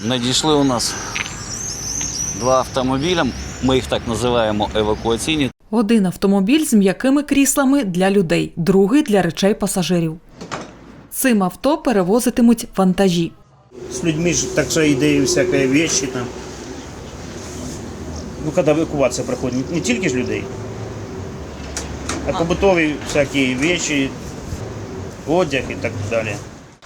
Надійшли у нас два автомобіля, ми їх так називаємо евакуаційні. Один автомобіль з м'якими кріслами для людей, другий для речей пасажирів. Цим авто перевозитимуть вантажі. С людьми же так же идеи всякие вещи там. Ну, когда эвакуация проходит, не тільки ж людей, а побутові всякі вещи, одяг і так далі.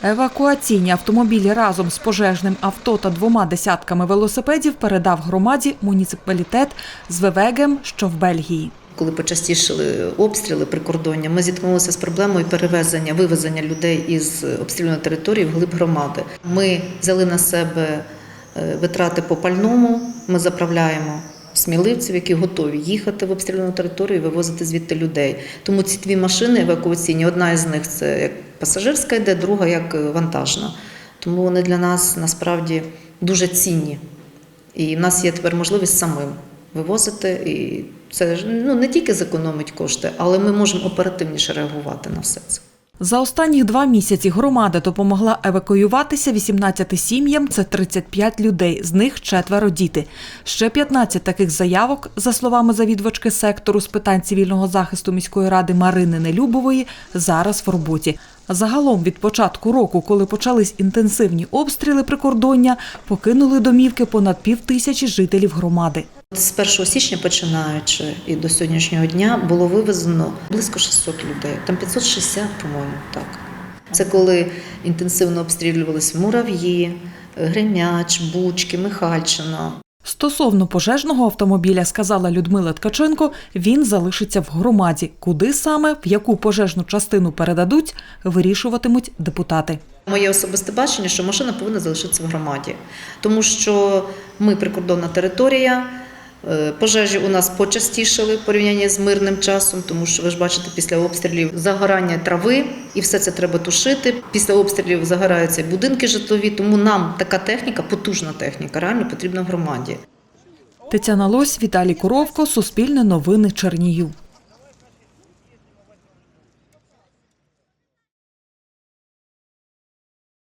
Евакуаційні автомобілі разом з пожежним авто та двома десятками велосипедів передав громаді муніципалітет з Вевегем, що в Бельгії. Коли почастішили обстріли прикордоння, ми зіткнулися з проблемою перевезення, вивезення людей із обстріляної території в глиб громади. Ми взяли на себе е, витрати по пальному. Ми заправляємо сміливців, які готові їхати в обстріляну територію і вивозити звідти людей. Тому ці дві машини евакуаційні, одна із них це як пасажирська йде, друга як е, вантажна. Тому вони для нас насправді дуже цінні. І в нас є тепер можливість самим вивозити. І це ж ну, не тільки зекономить кошти, але ми можемо оперативніше реагувати на все це. За останні два місяці громада допомогла евакуюватися 18 сім'ям. Це 35 людей, з них четверо діти. Ще 15 таких заявок, за словами завідувачки сектору з питань цивільного захисту міської ради Марини Нелюбової, зараз в роботі. Загалом від початку року, коли почались інтенсивні обстріли прикордоння, покинули домівки понад пів тисячі жителів громади. З 1 січня починаючи і до сьогоднішнього дня було вивезено близько 600 людей, там 560, по-моєму, так. Це коли інтенсивно обстрілювалися мурав'ї, Гремяч, Бучки, Михальчина. Стосовно пожежного автомобіля, сказала Людмила Ткаченко, він залишиться в громаді. Куди саме, в яку пожежну частину передадуть, вирішуватимуть депутати. Моє особисте бачення, що машина повинна залишитися в громаді, тому що ми прикордонна територія. Е, Пожежі у нас почастішали в порівнянні з мирним часом, тому що ви ж бачите, після обстрілів загорання трави, і все це треба тушити. Після обстрілів загораються будинки житлові, тому нам така техніка, потужна техніка, реально потрібна в громаді. Тетяна Лось, Віталій Коровко, Суспільне новини Чернігів.